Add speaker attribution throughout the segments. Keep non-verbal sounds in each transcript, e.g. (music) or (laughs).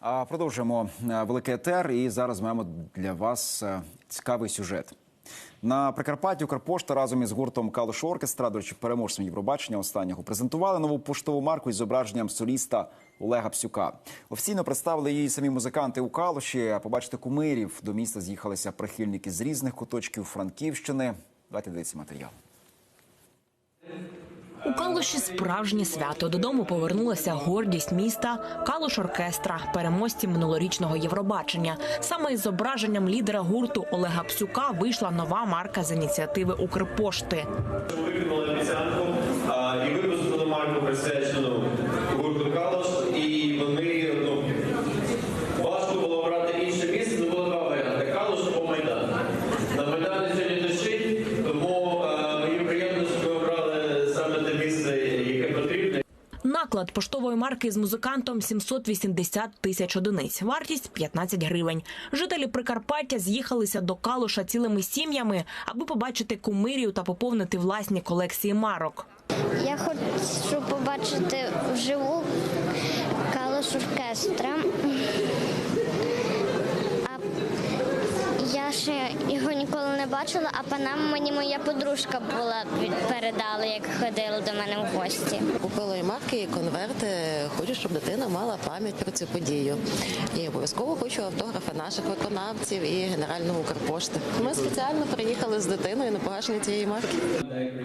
Speaker 1: Продовжуємо е, великий етер. І зараз маємо для вас е, цікавий сюжет. На Прикарпатті Укрпошта разом із гуртом Калуш Оркестра, до речі, переможцем Євробачення останнього презентували нову поштову марку із зображенням соліста Олега Псюка. Офіційно представили її самі музиканти у Калуші. А побачити кумирів до міста з'їхалися прихильники з різних куточків Франківщини. Давайте дивитися матеріал.
Speaker 2: У Калуші справжнє свято. Додому повернулася гордість міста, Калуш оркестра, переможці минулорічного Євробачення. Саме із зображенням лідера гурту Олега Псюка вийшла нова марка з ініціативи Укрпошти.
Speaker 3: виконали обіцянку і випустили марку присвячену гурту Калош.
Speaker 2: Наклад поштової марки з музикантом 780 тисяч одиниць. Вартість 15 гривень. Жителі Прикарпаття з'їхалися до Калуша цілими сім'ями, аби побачити кумирів та поповнити власні колекції марок.
Speaker 4: Я хочу побачити вживу калош оркестра. Я ще його ніколи не бачила, а панаму мені моя подружка була передала, як ходила до мене в гості.
Speaker 5: Купила і марки, і конверти. Хочу, щоб дитина мала пам'ять про цю подію. І обов'язково хочу автографи наших виконавців і генерального Укрпошти. Ми спеціально приїхали з дитиною на погашення цієї марки.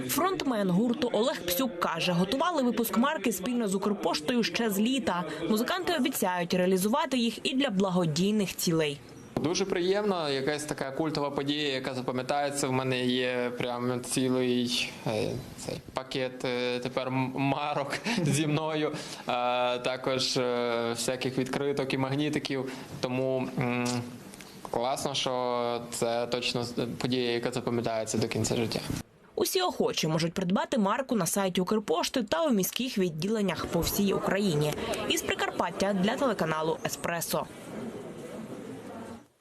Speaker 2: Фронтмен гурту Олег Псюк каже, готували випуск марки спільно з Укрпоштою ще з літа. Музиканти обіцяють реалізувати їх і для благодійних цілей.
Speaker 6: Дуже приємно, якась така культова подія, яка запам'ятається. В мене є прям цілий е, цей пакет е, тепер марок (laughs) зі мною, е, також всяких відкриток і магнітиків. Тому класно, що це точно подія, яка запам'ятається до кінця життя.
Speaker 2: Усі охочі можуть придбати марку на сайті Укрпошти та у міських відділеннях по всій Україні. Із Прикарпаття для телеканалу Еспресо.